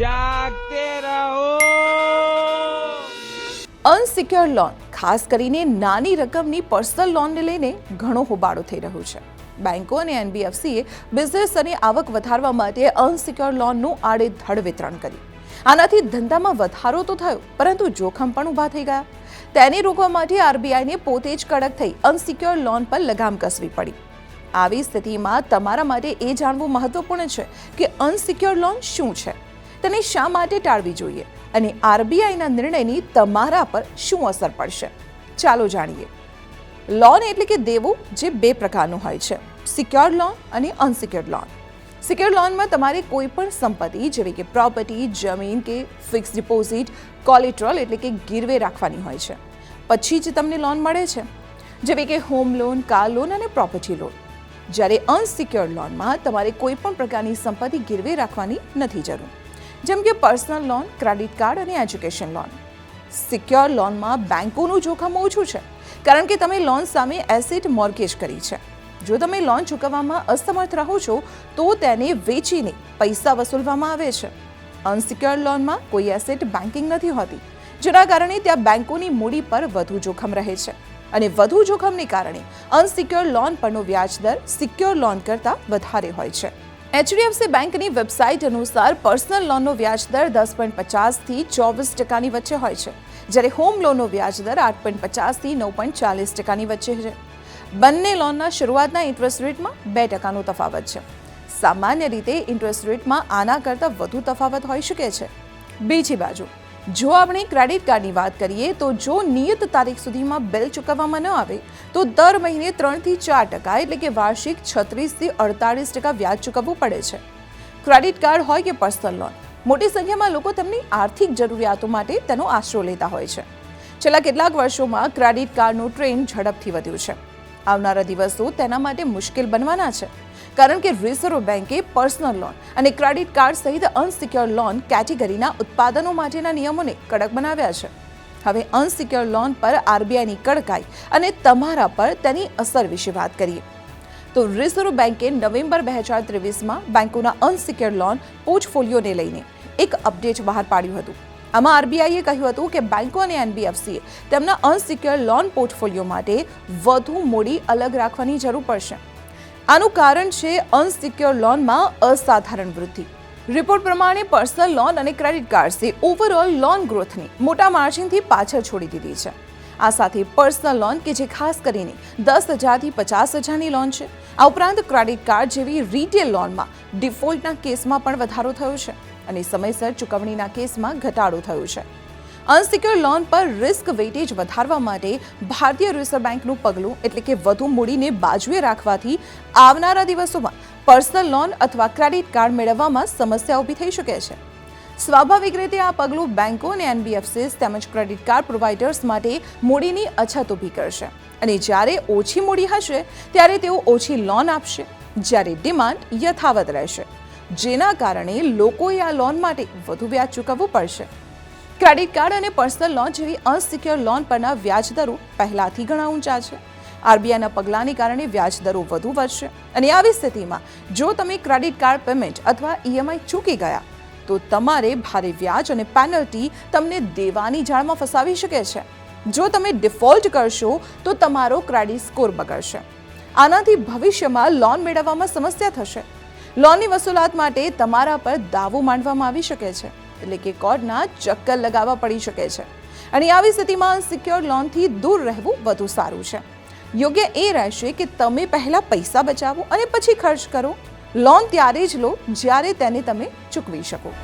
જાગતે રહો. Unsecure loan ખાસ કરીને નાની રકમની પર્સનલ લોનને લઈને ઘણો હોબાળો થઈ રહ્યો છે. બેન્કો અને એનબીએફસીએ બિઝનેસ અને આવક વધારવા માટે અનસિક્યોર લોનનું આડેધડ વિતરણ કર્યું. આનાથી ધંધામાં વધારો તો થયો, પરંતુ જોખમ પણ ઊભા થઈ ગયા. તેને રોકવા માટે આરબીઆઈને પોતે જ કડક થઈ અનસિક્યોર લોન પર લગામ કસવી પડી. આવી સ્થિતિમાં તમારા માટે એ જાણવું મહત્વપૂર્ણ છે કે અનસિક્યોર લોન શું છે. તેને શા માટે ટાળવી જોઈએ? અને આરબીઆઈના નિર્ણયની તમારા પર શું અસર પડશે? ચાલો જાણીએ. લોન એટલે કે દેવું જે બે પ્રકારનું હોય છે. સિક્યોર લોન અને અનસિક્યોર્ડ લોન સિક્યોર લોનમાં તમારે કોઈ પણ સંપત્તિ, જેવી કે પ્રોપર્ટી જમીન કે ફિક્સ ડિપોઝિટ કોલેટ્રોલ એટલે કે ગીરવે રાખવાની હોય છે. પછી જ તમને લોન મળે છે. જેવી કે હોમ લોન કાર લોન અને પ્રોપર્ટી લોન જ્યારે અનસિક્યોર્ડ લોનમાં તમારે કોઈ પણ પ્રકારની સંપત્તિ ગીરવે રાખવાની નથી જરૂર. જેમ કે પર્સનલ લોન, ક્રેડિટ કાર્ડ અને એજ્યુકેશન લોન. સિક્યોર લોનમાં બેંકોનું જોખમ ઓછું છે, કારણ કે તમે લોન સામે એસેટ મોર્ગેજ કરી છે. જો તમે લોન ચૂકવવામાં અસમર્થ રહો છો, તો તેને વેચીને પૈસા વસૂલવામાં આવે છે. અનસિક્યોર લોનમાં કોઈ એસેટ બેન્કિંગ નથી હોતી, જેના કારણે ત્યાં બેન્કોની મૂડી પર વધુ જોખમ રહે છે. અને વધુ જોખમને કારણે અનસિક્યોર લોન પરનો વ્યાજ દર સિક્યોર લોન કરતાં વધારે હોય છે. એચડીએફસી બેંકની વેબસાઇટ અનુસાર પર્સનલ લોનનો વ્યાજદર દસ પોઈન્ટ પચાસથી ચોવીસ ટકાની વચ્ચે હોય છે, જ્યારે હોમ લોનનો વ્યાજદર આઠ પોઈન્ટ પચાસથી નવ પોઈન્ટ ચાલીસ ટકાની વચ્ચે છે. બંને લોનના શરૂઆતના ઇન્ટરેસ્ટ રેટમાં બે ટકાનો તફાવત છે. સામાન્ય રીતે ઇન્ટરેસ્ટ રેટમાં આના કરતાં વધુ તફાવત હોઈ શકે છે. બીજી બાજુ જો આપણે ક્રેડિટ કાર્ડની વાત કરીએ, તો જો નિયત તારીખ સુધીમાં બિલ ચૂકવવામાં ન આવે, તો દર મહિને ત્રણથી ચાર ટકા એટલે કે વાર્ષિક છત્રીસથી અડતાળીસ ટકા વ્યાજ ચૂકવવું પડે છે. ક્રેડિટ કાર્ડ હોય કે પર્સનલ લોન, મોટી સંખ્યામાં લોકો તેમની આર્થિક જરૂરિયાતો માટે તેનો આશરો લેતા હોય છે. છેલ્લા કેટલાક વર્ષોમાં ક્રેડિટ કાર્ડનું ટ્રેન્ડ ઝડપથી વધ્યું છે. આવનારા દિવસો તેના માટે મુશ્કેલ બનવાના છે. કારણ કે રિઝર્વ બેન્કે પર્સનલ લોન અને ક્રેડિટ કાર્ડ સહિત અનસિક્યોર લોન કેટેગરીના ઉત્પાદનો માટેના નિયમોને કડક બનાવ્યા છે. હવે અનસિક્યોર લોન પર આરબીઆઈની કડકાઈ અને તમારા પર તેની અસર વિશે વાત કરીએ. તો રિઝર્વ બેન્કે નવેમ્બર બે હજાર ત્રેવીસમાં બેન્કોના અનસિક્યોર લોન પોર્ટફોલિયોને લઈને એક અપડેટ બહાર પાડ્યું હતું. આમાં આરબીઆઈએ કહ્યું હતું કે બેન્કો અને એનબીએફસીએ તેમના અનસિક્યોર લોન પોર્ટફોલિયો માટે વધુ મૂડી અલગ રાખવાની જરૂર પડશે. આનું કારણ છે અનસિક્યોર લોનમાં અસાધારણ વૃદ્ધિ. રિપોર્ટ પ્રમાણે પર્સનલ લોન અને ક્રેડિટ કાર્ડ્સે ઓવરઓલ લોન ગ્રોથની મોટા માર્જિનથી પાછળ છોડી દીધી છે. આ સાથે પર્સનલ લોન કે જે ખાસ કરીને દસ હજારથી પચાસ હજારની લોન છે. આ ઉપરાંત ક્રેડિટ કાર્ડ જેવી રિટેલ લોનમાં ડિફોલ્ટના કેસમાં પણ વધારો થયો છે. અને સમયસર ચૂકવણીના કેસમાં ઘટાડો થયો છે. અનસિક્યોર લોન પર રિસ્ક વેઇટેજ વધારવા માટે ભારતીય રિઝર્વ બેંકનું પગલું એટલે કે વધુ મૂડીને બાજુએ રાખવાથી આવનારા દિવસોમાં પર્સનલ લોન અથવા ક્રેડિટ કાર્ડ મેળવવામાં સમસ્યા ઊભી થઈ શકે છે. સ્વાભાવિક રીતે આ પગલું બેંકો અને એનબીએફસીસ તેમજ ક્રેડિટ કાર્ડ પ્રોવાઈડર્સ માટે મૂડીની અછત ઊભી કરશે. અને જ્યારે ઓછી મૂડી હશે, ત્યારે તેઓ ઓછી લોન આપશે, જ્યારે ડિમાન્ડ યથાવત રહેશે. જેના કારણે લોકોએ આ લોન માટે વધુ વ્યાજ ચૂકવવું પડશે. ક્રેડિટ કાર્ડ અને પર્સનલ લોન જેવી અનસિક્યોર લોન પરના વ્યાજ દરો પહેલાથી ઘણા ઊંચા છે. આરબીઆઈના પગલાંને કારણે વ્યાજ દરો વધુ વધશે અને આવી સ્થિતિમાં જો તમે ક્રેડિટ કાર્ડ પેમેન્ટ અથવા ઈએમઆઈ ચૂકી ગયા, તો તમારે ભારે વ્યાજ અને પેનલ્ટી તમને દેવાની જાળમાં ફસાવી શકે છે. જો તમે ડિફોલ્ટ કરશો, તો તમારો ક્રેડિટ સ્કોર બગડશે. આનાથી ભવિષ્યમાં લોન મેળવવામાં સમસ્યા થશે. લોનની વસૂલાત માટે તમારા પર દાવો માંડવામાં આવી શકે છે, એટલે કે કોર્ટના ચક્કર લગાવવા પડી શકે છે. અને આવી સ્થિતિમાં સિક્યોર લોનથી દૂર રહેવું વધુ સારું છે. યોગ્ય એ રહેશે કે તમે પહેલાં પૈસા બચાવો અને પછી ખર્ચ કરો. લોન ત્યારે જ લો જ્યારે તેને તમે ચૂકવી શકો.